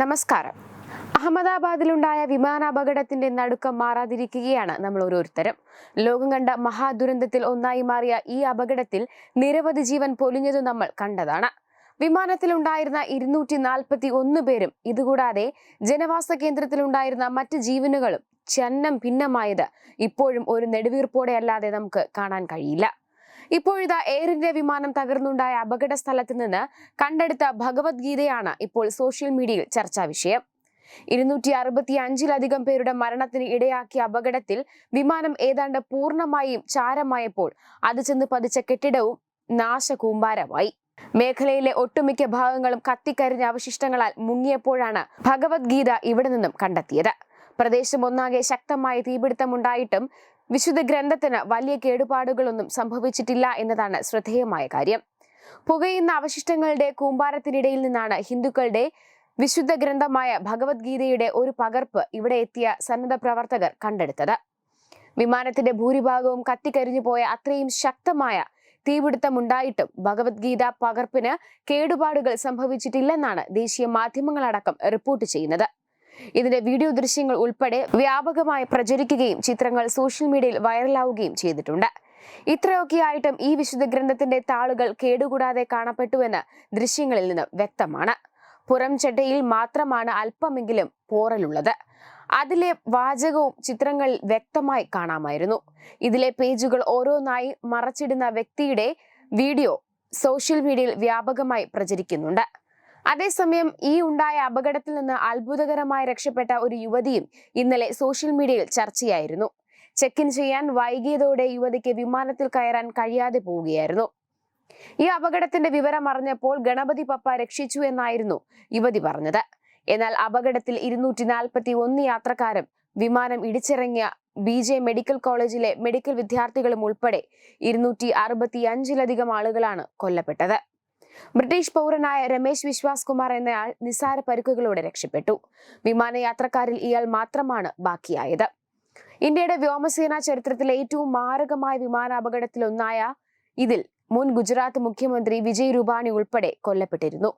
നമസ്കാരം. അഹമ്മദാബാദിലുണ്ടായ വിമാനാപകടത്തിന്റെ നടുക്കം മാറാതിരിക്കുകയാണ് നമ്മൾ ഓരോരുത്തരും. ലോകം കണ്ട മഹാദുരന്തത്തിൽ ഒന്നായി മാറിയ ഈ അപകടത്തിൽ നിരവധി ജീവൻ പൊലിഞ്ഞത് നമ്മൾ കണ്ടതാണ്. വിമാനത്തിലുണ്ടായിരുന്ന ഇരുന്നൂറ്റി നാൽപ്പത്തി ഒന്ന് പേരും ഇതുകൂടാതെ ജനവാസ കേന്ദ്രത്തിലുണ്ടായിരുന്ന മറ്റ് ജീവനുകളും ചന്നം ഭിന്നമായത് ഇപ്പോഴും ഒരു നെടുവീർപ്പോടെ അല്ലാതെ നമുക്ക് കാണാൻ കഴിയില്ല. ഇപ്പോഴിതാ എയർ ഇന്ത്യ വിമാനം തകർന്നുണ്ടായ അപകട സ്ഥലത്ത് നിന്ന് കണ്ടെടുത്ത ഭഗവത്ഗീതയാണ് ഇപ്പോൾ സോഷ്യൽ മീഡിയയിൽ ചർച്ചാ വിഷയം. ഇരുന്നൂറ്റി അറുപത്തി അഞ്ചിലധികം പേരുടെ മരണത്തിന് ഇടയാക്കിയ അപകടത്തിൽ വിമാനം ഏതാണ്ട് പൂർണമായും ചാരമായപ്പോൾ അത് ചെന്ന് പതിച്ച കെട്ടിടവും നാശകൂമ്പാരമായി. മേഖലയിലെ ഒട്ടുമിക്ക ഭാഗങ്ങളും കത്തിക്കരിഞ്ഞ അവശിഷ്ടങ്ങളാൽ മുങ്ങിയപ്പോഴാണ് ഭഗവത്ഗീത ഇവിടെ നിന്നും കണ്ടെത്തിയത്. പ്രദേശം ഒന്നാകെ ശക്തമായ തീപിടുത്തമുണ്ടായിട്ടും വിശുദ്ധ ഗ്രന്ഥത്തിന് വലിയ കേടുപാടുകളൊന്നും സംഭവിച്ചിട്ടില്ല എന്നതാണ് ശ്രദ്ധേയമായ കാര്യം. പുകയുന്ന അവശിഷ്ടങ്ങളുടെ കൂമ്പാരത്തിനിടയിൽ നിന്നാണ് ഹിന്ദുക്കളുടെ വിശുദ്ധ ഗ്രന്ഥമായ ഭഗവത്ഗീതയുടെ ഒരു പകർപ്പ് ഇവിടെ എത്തിയ സന്നദ്ധ പ്രവർത്തകർ കണ്ടെടുത്തത്. വിമാനത്തിന്റെ ഭൂരിഭാഗവും കത്തിക്കരിഞ്ഞു പോയ അത്രയും ശക്തമായ തീപിടുത്തമുണ്ടായിട്ടും ഭഗവത്ഗീത പകർപ്പിന് കേടുപാടുകൾ സംഭവിച്ചിട്ടില്ലെന്നാണ് ദേശീയ മാധ്യമങ്ങളടക്കം റിപ്പോർട്ട് ചെയ്യുന്നത്. ഇതിന്റെ വീഡിയോ ദൃശ്യങ്ങൾ ഉൾപ്പെടെ വ്യാപകമായി പ്രചരിക്കുകയും ചിത്രങ്ങൾ സോഷ്യൽ മീഡിയയിൽ വൈറലാവുകയും ചെയ്തിട്ടുണ്ട്. ഇത്രയൊക്കെയായിട്ടും ഈ വിശുദ്ധ ഗ്രന്ഥത്തിന്റെ താളുകൾ കേടുകൂടാതെ കാണപ്പെട്ടുവെന്ന് ദൃശ്യങ്ങളിൽ നിന്ന് വ്യക്തമാണ്. പുറം ചട്ടയിൽ മാത്രമാണ് അല്പമെങ്കിലും പോറലുള്ളത്. അതിലെ വാചകവും ചിത്രങ്ങളിൽ വ്യക്തമായി കാണാമായിരുന്നു. ഇതിലെ പേജുകൾ ഓരോന്നായി മറച്ചിടുന്ന വ്യക്തിയുടെ വീഡിയോ സോഷ്യൽ മീഡിയയിൽ വ്യാപകമായി പ്രചരിക്കുന്നുണ്ട്. അതേസമയം ഈ ഉണ്ടായ അപകടത്തിൽ നിന്ന് അത്ഭുതകരമായി രക്ഷപ്പെട്ട ഒരു യുവതിയും ഇന്നലെ സോഷ്യൽ മീഡിയയിൽ ചർച്ചയായിരുന്നു. ചെക്ക് ഇൻ ചെയ്യാൻ വൈകിയതോടെ യുവതിക്ക് വിമാനത്തിൽ കയറാൻ കഴിയാതെ പോവുകയായിരുന്നു. ഈ അപകടത്തിന്റെ വിവരം അറിഞ്ഞപ്പോൾ ഗണപതി പപ്പ രക്ഷിച്ചു എന്നായിരുന്നു യുവതി പറഞ്ഞത്. എന്നാൽ അപകടത്തിൽ ഇരുന്നൂറ്റി നാൽപ്പത്തി ഒന്ന് യാത്രക്കാരും വിമാനം ഇടിച്ചിറങ്ങിയ ബി ജെ മെഡിക്കൽ കോളേജിലെ മെഡിക്കൽ വിദ്യാർത്ഥികളും ഉൾപ്പെടെ ഇരുന്നൂറ്റി അറുപത്തി അഞ്ചിലധികം ആളുകളാണ് കൊല്ലപ്പെട്ടത്. ബ്രിട്ടീഷ് പൗരനായ രമേശ് വിശ്വാസ് കുമാർ എന്നയാൾ നിസാര പരുക്കുകളോടെ രക്ഷപ്പെട്ടു. വിമാനയാത്രക്കാരിൽ ഇയാൾ മാത്രമാണ് ബാക്കിയായത്. ഇന്ത്യയുടെ വ്യോമസേനാ ചരിത്രത്തിലെ ഏറ്റവും മാരകമായ വിമാനാപകടത്തിലൊന്നായ ഇതിൽ മുൻ ഗുജറാത്ത് മുഖ്യമന്ത്രി വിജയ് രൂപാണി ഉൾപ്പെടെ കൊല്ലപ്പെട്ടിരുന്നു.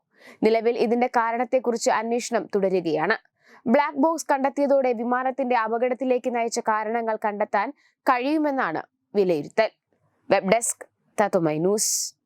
നിലവിൽ ഇതിന്റെ കാരണത്തെക്കുറിച്ച് അന്വേഷണം തുടരുകയാണ്. ബ്ലാക്ക് ബോക്സ് കണ്ടെത്തിയതോടെ വിമാനത്തിന്റെ അപകടത്തിലേക്ക് നയിച്ച കാരണങ്ങൾ കണ്ടെത്താൻ കഴിയുമെന്നാണ് വിലയിരുത്തൽ. വെബ് ഡെസ്ക് തത്തുമൈ ന്യൂസ്.